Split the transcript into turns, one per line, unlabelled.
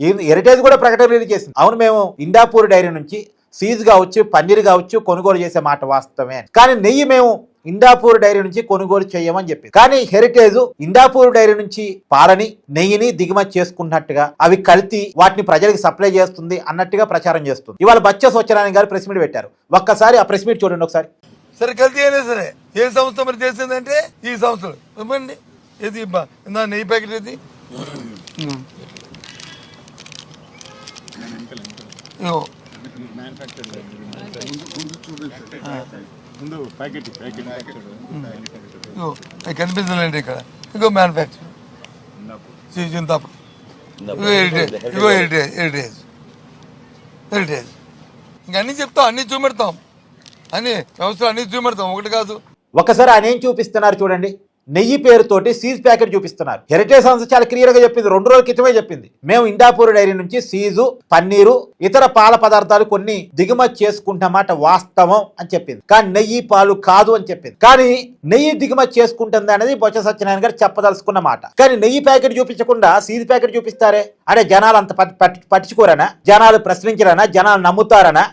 ఈ హెరిటేజ్ కూడా ప్రకటన రిలీజ్ చేసింది. అవును మేము ఇండాపూర్ డైరీ నుంచి సీజ్ కావచ్చు పన్నీర్ కావచ్చు కొనుగోలు చేసే మాట వాస్తవమే కానీ నెయ్యి మేము ఇండాపూర్ డైరీ నుంచి కొనుగోలు చేయమని చెప్పి కానీ హెరిటేజ్ ఇండాపూర్ డైరీ నుంచి పాలని నెయ్యిని దిగుమతి చేసుకున్నట్టుగా అవి కల్తీ వాటిని ప్రజలకు సప్లై చేస్తుంది అన్నట్టుగా ప్రచారం చేస్తుంది. ఇవాళ బచ్చ సత్యనారాయణ గారు ప్రెస్ మీట్ పెట్టారు. ఒక్కసారి ఆ ప్రెస్ మీట్ చూడండి ఒకసారి.
సరే కల్తీ అయినా సరే ఏ సంస్థ మరి చేసిందంటే ఈ సంస్థలు? నెయ్యి ప్యాకెట్ ఇది ఇగో.
ముందు ప్యాకెట్ ప్యాకెట్
ఇగో కనిపించలేండి ఇక్కడ. ఇగో మ్యానుఫ్యాక్చర్ చింతాపు ఇగో హెరిటేజ్. ఇగో హెరిటేజ్ హెరిటేజ్ హెరిటేజ్ ఇంకా అన్ని చెప్తాం అన్ని చూపెడతాం. అన్ని వ్యవస్థలు అన్ని చూపెడతాం. ఒకటి కాదు.
ఒకసారి ఆయన ఏం చూపిస్తున్నారు చూడండి. నెయ్యి పేరుతోటి సీజ్ ప్యాకెట్ చూపిస్తున్నారు. హెరిటేజ్ సంస్థ చాలా క్లియర్గా చెప్పింది. రెండు రోజుల క్రితమే చెప్పింది. మేము ఇండాపూర్ డైరీ నుంచి సీజు పన్నీరు ఇతర పాల పదార్థాలు కొన్ని దిగుమతి చేసుకుంటామాట వాస్తవం అని చెప్పింది. కానీ నెయ్యి పాలు కాదు అని చెప్పింది. కానీ నెయ్యి దిగుమతి చేసుకుంటుంది అనేది బొత్స సత్యనారాయణ గారు చెప్పదలుచుకున్న మాట. కానీ నెయ్యి ప్యాకెట్ చూపించకుండా సీజ్ ప్యాకెట్ చూపిస్తారే? అంటే జనాలు అంత పట్టించుకోరనా? జనాలు ప్రశ్నించరనా? జనాలు నమ్ముతారనా?